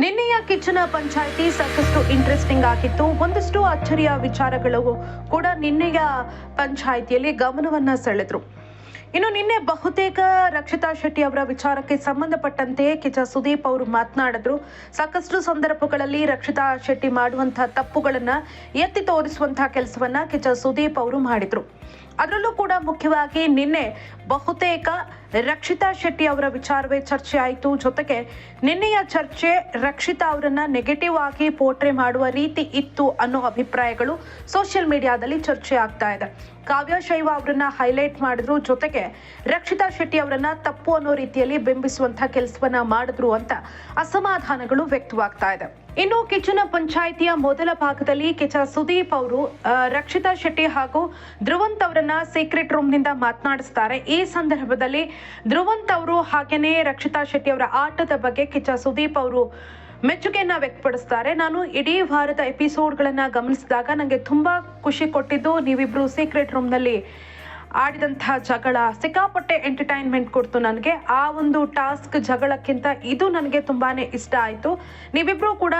ನಿನ್ನೆಯ ಕಿಚ್ಚನ ಪಂಚಾಯಿತಿ ಸಾಕಷ್ಟು ಇಂಟ್ರೆಸ್ಟಿಂಗ್ ಆಗಿತ್ತು. ಒಂದಷ್ಟು ಅಚ್ಚರಿಯ ವಿಚಾರಗಳು ಕೂಡ ನಿನ್ನೆಯ ಪಂಚಾಯಿತಿಯಲ್ಲಿ ಗಮನವನ್ನ ಸೆಳೆದ್ರು. ಇನ್ನು ನಿನ್ನೆ ಬಹುತೇಕ ರಕ್ಷಿತಾ ಶೆಟ್ಟಿ ಅವರ ವಿಚಾರಕ್ಕೆ ಸಂಬಂಧಪಟ್ಟಂತೆ ಕಿಚ ಸುದೀಪ್ ಅವರು ಮಾತನಾಡಿದ್ರು. ಸಾಕಷ್ಟು ಸಂದರ್ಭಗಳಲ್ಲಿ ರಕ್ಷಿತಾ ಶೆಟ್ಟಿ ಮಾಡುವಂತಹ ತಪ್ಪುಗಳನ್ನ ಎತ್ತಿ ತೋರಿಸುವಂತಹ ಕೆಲಸವನ್ನ ಕಿಚ ಸುದೀಪ್ ಅವರು ಮಾಡಿದ್ರು. ಅದರಲ್ಲೂ ಕೂಡ ಮುಖ್ಯವಾಗಿ ನಿನ್ನೆ ಬಹುತೇಕ ರಕ್ಷಿತಾ ಶೆಟ್ಟಿ ಅವರ ವಿಚಾರವೇ ಚರ್ಚೆ ಆಯಿತು. ಜೊತೆಗೆ ನಿನ್ನೆಯ ಚರ್ಚೆ ರಕ್ಷಿತಾ ಅವರನ್ನ ನೆಗೆಟಿವ್ ಆಗಿ ಪೋಟ್ರೆ ಮಾಡುವ ರೀತಿ ಇತ್ತು ಅನ್ನೋ ಅಭಿಪ್ರಾಯಗಳು ಸೋಷಿಯಲ್ ಮೀಡಿಯಾದಲ್ಲಿ ಚರ್ಚೆ ಆಗ್ತಾ ಇದೆ. ಕಾವ್ಯ ಶೈವ ಅವರನ್ನ ಹೈಲೈಟ್ ಮಾಡಿದ್ರು. ಜೊತೆಗೆ ರಕ್ಷಿತಾ ಶೆಟ್ಟಿ ಅವರನ್ನ ತಪ್ಪು ಅನ್ನೋ ರೀತಿಯಲ್ಲಿ ಬಿಂಬಿಸುವಂತಹ ಕೆಲಸವನ್ನ ಮಾಡಿದ್ರು ಅಂತ ಅಸಮಾಧಾನಗಳು ವ್ಯಕ್ತವಾಗ್ತಾ ಇದೆ. ಇನ್ನು ಕಿಚನ ಪಂಚಾಯಿತಿಯ ಮೊದಲ ಭಾಗದಲ್ಲಿ ಕಿಚ ಸುದೀಪ್ ಅವರು ರಕ್ಷಿತಾ ಶೆಟ್ಟಿ ಹಾಗೂ ಧ್ರುವಂತ್ ಅವರನ್ನ ಸೀಕ್ರೆಟ್ ರೂಮ್ನಿಂದ ಮಾತನಾಡಿಸ್ತಾರೆ. ಈ ಸಂದರ್ಭದಲ್ಲಿ ಧ್ರುವಂತ್ ಅವರು ಹಾಗೆಯೇ ರಕ್ಷಿತಾ ಶೆಟ್ಟಿ ಅವರ ಆಟದ ಬಗ್ಗೆ ಕಿಚ ಸುದೀಪ್ ಅವರು ಮೆಚ್ಚುಗೆಯನ್ನ ವ್ಯಕ್ತಪಡಿಸ್ತಾರೆ. ನಾನು ಇಡೀ ವಾರದ ಎಪಿಸೋಡ್ಗಳನ್ನ ಗಮನಿಸಿದಾಗ ನನಗೆ ತುಂಬಾ ಖುಷಿ ಕೊಟ್ಟಿದ್ದು ನೀವಿಬ್ರು ಸೀಕ್ರೆಟ್ ರೂಮ್ನಲ್ಲಿ ಆಡಿದಂತಹ ಜಗಳ ಸಿಕ್ಕಾಪಟ್ಟೆ ಎಂಟರ್ಟೈನ್ಮೆಂಟ್ ಕೊಡ್ತು ನನಗೆ. ಆ ಒಂದು ಟಾಸ್ಕ್ ಜಗಳಕ್ಕಿಂತ ಇದು ನನಗೆ ತುಂಬಾನೇ ಇಷ್ಟ ಆಯ್ತು. ನೀವಿಬ್ರು ಕೂಡ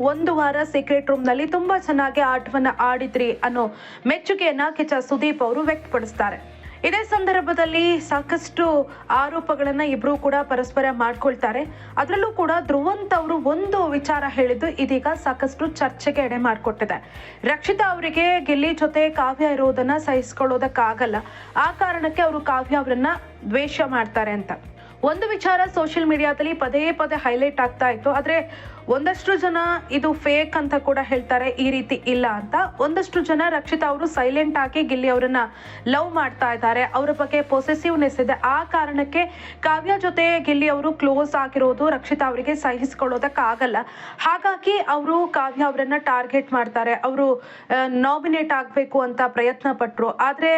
ಒಂದು ವಾರ ಸೀಕ್ರೆಟ್ ರೂಮ್ನಲ್ಲಿ ತುಂಬಾ ಚೆನ್ನಾಗಿ ಆಟವನ್ನ ಆಡಿದ್ರಿ ಅನ್ನೋ ಮೆಚ್ಚುಗೆಯನ್ನು ಕಿಚ್ಚ ಸುದೀಪ್ ಅವರು ವ್ಯಕ್ತಪಡಿಸ್ತಾರೆ. ಇದೇ ಸಂದರ್ಭದಲ್ಲಿ ಸಾಕಷ್ಟು ಆರೋಪಗಳನ್ನ ಇಬ್ರು ಕೂಡ ಪರಸ್ಪರ ಮಾಡ್ಕೊಳ್ತಾರೆ. ಅದರಲ್ಲೂ ಕೂಡ ಧ್ರುವಂತ್ ಅವರು ಒಂದು ವಿಚಾರ ಹೇಳಿದ್ದು ಇದೀಗ ಸಾಕಷ್ಟು ಚರ್ಚೆಗೆ ಎಡೆ ಮಾಡಿಕೊಟ್ಟಿದೆ. ರಕ್ಷಿತಾ ಅವರಿಗೆ ಗಿಲ್ಲಿ ಜೊತೆ ಕಾವ್ಯ ಇರೋದನ್ನ ಸಹಿಸ್ಕೊಳ್ಳೋದಕ್ಕಾಗಲ್ಲ. ಆ ಕಾರಣಕ್ಕೆ ಅವರು ಕಾವ್ಯ ಅವರನ್ನ ದ್ವೇಷ ಮಾಡ್ತಾರೆ ಅಂತ. ಒಂದು ವಿಚಾರ ಸೋಷಿಯಲ್ ಮೀಡಿಯಾದಲ್ಲಿ ಪದೇ ಪದೇ ಹೈಲೈಟ್ ಆಗ್ತಾ ಇತ್ತು. ಆದ್ರೆ ಒಂದಷ್ಟು ಜನ ಇದು ಫೇಕ್ ಅಂತ ಕೂಡ ಹೇಳ್ತಾರೆ, ಈ ರೀತಿ ಇಲ್ಲ ಅಂತ. ಒಂದಷ್ಟು ಜನ ರಕ್ಷಿತಾ ಅವರು ಸೈಲೆಂಟ್ ಆಗಿ ಗಿಲ್ಲಿ ಅವರನ್ನ ಲವ್ ಮಾಡ್ತಾ ಇದ್ದಾರೆ. ಅವರ ಬಗ್ಗೆ ಪೊಸೆಸಿವ್ನೆಸ್ ಇದೆ. ಆ ಕಾರಣಕ್ಕೆ ಕಾವ್ಯ ಜೊತೆ ಗಿಲ್ಲಿ ಅವರು ಕ್ಲೋಸ್ ಆಗಿರೋದು ರಕ್ಷಿತಾ ಅವರಿಗೆ ಸಹಿಸ್ಕೊಳ್ಳೋದಕ್ಕಾಗಲ್ಲ. ಹಾಗಾಗಿ ಅವರು ಕಾವ್ಯ ಅವರನ್ನ ಟಾರ್ಗೆಟ್ ಮಾಡ್ತಾರೆ. ಅವರು ನಾಮಿನೇಟ್ ಆಗಬೇಕು ಅಂತ ಪ್ರಯತ್ನ ಪಟ್ಟರು ಆದ್ರೆ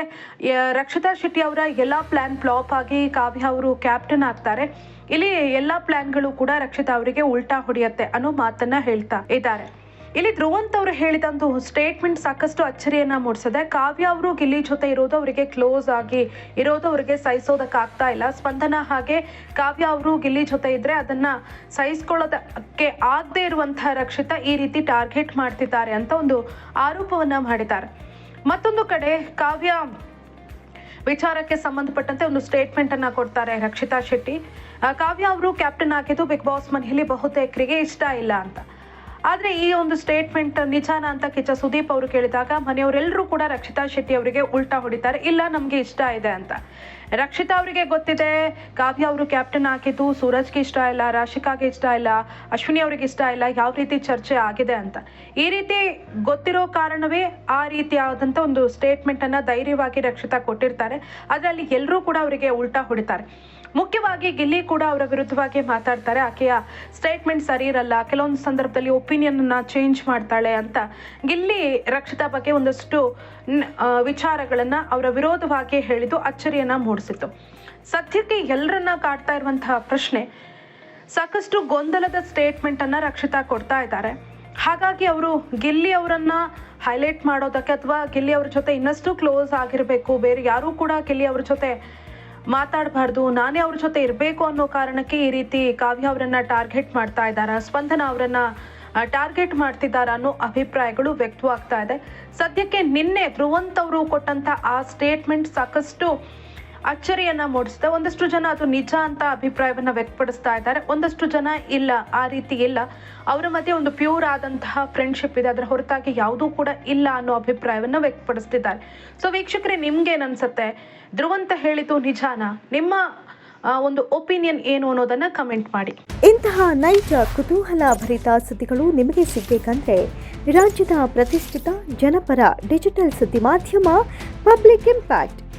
ರಕ್ಷಿತಾ ಶೆಟ್ಟಿ ಅವರ ಎಲ್ಲ ಪ್ಲಾನ್ ಫ್ಲಾಪ್ ಆಗಿ ಕಾವ್ಯ ಅವರು ಕ್ಯಾಪ್ಟನ್ ಆಗ್ತಾರೆ. ಇಲ್ಲಿ ಎಲ್ಲಾ ಪ್ಲಾನ್ಗಳು ಕೂಡ ರಕ್ಷಿತಾ ಅವರಿಗೆ ಉಲ್ಟಾ ಹೊಡೆಯತ್ತೆ ಅನ್ನೋ ಮಾತನ್ನ ಹೇಳ್ತಾ ಇದ್ದಾರೆ. ಇಲ್ಲಿ ಧ್ರುವಂತ್ ಅವರು ಹೇಳಿದಂತ ಸ್ಟೇಟ್ಮೆಂಟ್ ಸಾಕಷ್ಟು ಅಚ್ಚರಿಯನ್ನ ಮೂಡಿಸಿದೆ. ಕಾವ್ಯ ಅವರು ಗಿಲ್ಲಿ ಜೊತೆ ಇರೋದು ಅವರಿಗೆ ಕ್ಲೋಸ್ ಆಗಿ ಇರೋದು ಅವರಿಗೆ ಸಹಿಸೋದಕ್ಕಾಗ್ತಾ ಇಲ್ಲ. ಸ್ಪಂದನ ಹಾಗೆ ಕಾವ್ಯ ಅವರು ಗಿಲ್ಲಿ ಜೊತೆ ಇದ್ರೆ ಅದನ್ನ ಸಹಿಸ್ಕೊಳ್ಳೋದಕ್ಕೆ ಆಗದೆ ಇರುವಂತಹ ರಕ್ಷಿತ ಈ ರೀತಿ ಟಾರ್ಗೆಟ್ ಮಾಡ್ತಿದ್ದಾರೆ ಅಂತ ಒಂದು ಆರೋಪವನ್ನ ಮಾಡಿದ್ದಾರೆ. ಮತ್ತೊಂದು ಕಡೆ ಕಾವ್ಯ ವಿಚಾರಕ್ಕೆ ಸಂಬಂಧಪಟ್ಟಂತೆ ಒಂದು ಸ್ಟೇಟ್ಮೆಂಟ್ ಅನ್ನ ಕೊಡ್ತಾರೆ ರಕ್ಷಿತಾ ಶೆಟ್ಟಿ. ಕಾವ್ಯ ಅವರು ಕ್ಯಾಪ್ಟನ್ ಆಗಿದ್ದು ಬಿಗ್ ಬಾಸ್ ಮನೆಯಲ್ಲಿ ಬಹುತೇಕರಿಗೆ ಇಷ್ಟ ಇಲ್ಲ ಅಂತ. ಆದ್ರೆ ಈ ಒಂದು ಸ್ಟೇಟ್ಮೆಂಟ್ ನಿಜಾನ ಅಂತ ಕಿಚ್ಚ ಸುದೀಪ್ ಅವರು ಕೇಳಿದಾಗ, ಮನೆಯವರೆಲ್ಲರೂ ಕೂಡ ರಕ್ಷಿತಾ ಶೆಟ್ಟಿ ಅವರಿಗೆ ಉಲ್ಟಾ ಹೊಡಿತಾರೆ. ಇಲ್ಲ, ನಮಗೆ ಇಷ್ಟ ಇದೆ ಅಂತ. ರಕ್ಷಿತಾ ಅವರಿಗೆ ಗೊತ್ತಿದೆ, ಕಾವ್ಯ ಅವರು ಕ್ಯಾಪ್ಟನ್ ಹಾಕಿದ್ದು ಸೂರಜ್ಗೆ ಇಷ್ಟ ಇಲ್ಲ, ರಾಶಿಕಾಗೆ ಇಷ್ಟ ಇಲ್ಲ, ಅಶ್ವಿನಿ ಅವರಿಗೆ ಇಷ್ಟ ಇಲ್ಲ, ಯಾವ ರೀತಿ ಚರ್ಚೆ ಆಗಿದೆ ಅಂತ. ಈ ರೀತಿ ಗೊತ್ತಿರೋ ಕಾರಣವೇ ಆ ರೀತಿಯಾದಂಥ ಒಂದು ಸ್ಟೇಟ್ಮೆಂಟ್ ಅನ್ನ ಧೈರ್ಯವಾಗಿ ರಕ್ಷಿತಾ ಕೊಟ್ಟಿರ್ತಾರೆ. ಅದರಲ್ಲಿ ಎಲ್ಲರೂ ಕೂಡ ಅವರಿಗೆ ಉಲ್ಟಾ ಹೊಡಿತಾರೆ. ಮುಖ್ಯವಾಗಿ ಗಿಲ್ಲಿ ಕೂಡ ಅವರ ವಿರುದ್ಧವಾಗಿ ಮಾತಾಡ್ತಾರೆ. ಆಕೆಯ ಸ್ಟೇಟ್ಮೆಂಟ್ ಸರಿ ಇರಲ್ಲ. ಕೆಲವೊಂದು ಸಂದರ್ಭದಲ್ಲಿ ಒಪಿನಿಯನ್ ಚೇಂಜ್ ಮಾಡ್ತಾಳೆ ಅಂತ. ಗಿಲ್ಲಿ ರಕ್ಷಿತಾ ಬಗ್ಗೆ ಒಂದಷ್ಟು ವಿಚಾರಗಳನ್ನು ಅವರ ವಿರೋಧವಾಗಿ ಹೇಳಿದ್ದು ಅಚ್ಚರಿಯನ್ನ ಮೂಡಿಸಿತ್ತು. ಸದ್ಯಕ್ಕೆ ಎಲ್ಲರನ್ನ ಕಾಡ್ತಾ ಇರುವಂತಹ ಪ್ರಶ್ನೆ, ಸಾಕಷ್ಟು ಗೊಂದಲದ ಸ್ಟೇಟ್ಮೆಂಟ್ ಅನ್ನ ರಕ್ಷಿತಾ ಕೊಡ್ತಾ ಇದ್ದಾರೆ. ಹಾಗಾಗಿ ಅವರು ಗಿಲ್ಲಿ ಅವರನ್ನ ಹೈಲೈಟ್ ಮಾಡೋದಕ್ಕೆ ಅಥವಾ ಗಿಲ್ಲಿ ಅವ್ರ ಜೊತೆ ಇನ್ನಷ್ಟು ಕ್ಲೋಸ್ ಆಗಿರಬೇಕು. ಬೇರೆ ಯಾರೂ ಕೂಡ ಗಿಲ್ಲಿ ಅವ್ರ ಜೊತೆ ಮಾತಾಡಬಾರ್ದು, ನಾನೇ ಅವ್ರ ಜೊತೆ ಇರಬೇಕು ಅನ್ನೋ ಕಾರಣಕ್ಕೆ ಈ ರೀತಿ ಕಾವ್ಯ ಅವರನ್ನ ಟಾರ್ಗೆಟ್ ಮಾಡ್ತಾ ಇದ್ದಾರಾ, ಸ್ಪಂದನ ಅವರನ್ನ ಟಾರ್ಗೆಟ್ ಮಾಡ್ತಿದ್ದಾರೆ ಅನ್ನೋ ಅಭಿಪ್ರಾಯಗಳು ವ್ಯಕ್ತವಾಗ್ತಾ ಇದೆ. ಸದ್ಯಕ್ಕೆ ನಿನ್ನೆ ಧ್ರುವಂತ್ ಅವರು ಕೊಟ್ಟಂತ ಆ ಸ್ಟೇಟ್ಮೆಂಟ್ ಸಾಕಷ್ಟು ಅಚ್ಚರಿಯನ್ನ ಮೂಡಿಸಿದೆ ಒಂದಷ್ಟು ಜನ ಅದು ನಿಜ ಅಂತ ಅಭಿಪ್ರಾಯವನ್ನ ವ್ಯಕ್ತಪಡಿಸ್ತಾ ಇದ್ದಾರೆ. ಒಂದಷ್ಟು ಜನ ಇಲ್ಲ, ಆ ರೀತಿ ಇಲ್ಲ. ಅವರ ಮಧ್ಯೆ ಒಂದು ಪ್ಯೂರ್ ಆದಂತಹ ಫ್ರೆಂಡ್ಶಿಪ್ ಇದೆ. ಅದರ ಹೊರತಾಗಿ ಯಾವುದೂ ಕೂಡ ಇಲ್ಲ ಅನ್ನೋ ಅಭಿಪ್ರಾಯವನ್ನ ವ್ಯಕ್ತಪಡಿಸ್ತಿದ್ದಾರೆ. ಸೊ ವೀಕ್ಷಕರೇ ನಿಮ್ಗೇನ್ ಅನ್ಸುತ್ತೆ ಧ್ರುವಂತ ಹೇಳಿದ್ದು ನಿಜಾನ? ನಿಮ್ಮ ಒಂದು ಒಪಿನಿಯನ್ ಏನು ಅನ್ನೋದನ್ನ ಕಮೆಂಟ್ ಮಾಡಿ. ಇಂತಹ ನೈಜ, ಕುತೂಹಲ ಭರಿತ ಸುದ್ದಿಗಳು ನಿಮಗೆ ಸಿಗ್ಬೇಕಂದ್ರೆ ರಾಜ್ಯದ ಪ್ರತಿಷ್ಠಿತ ಜನಪರ ಡಿಜಿಟಲ್ ಸುದ್ದಿ ಮಾಧ್ಯಮ ಪಬ್ಲಿಕ್ ಇಂಪ್ಯಾಕ್ಟ್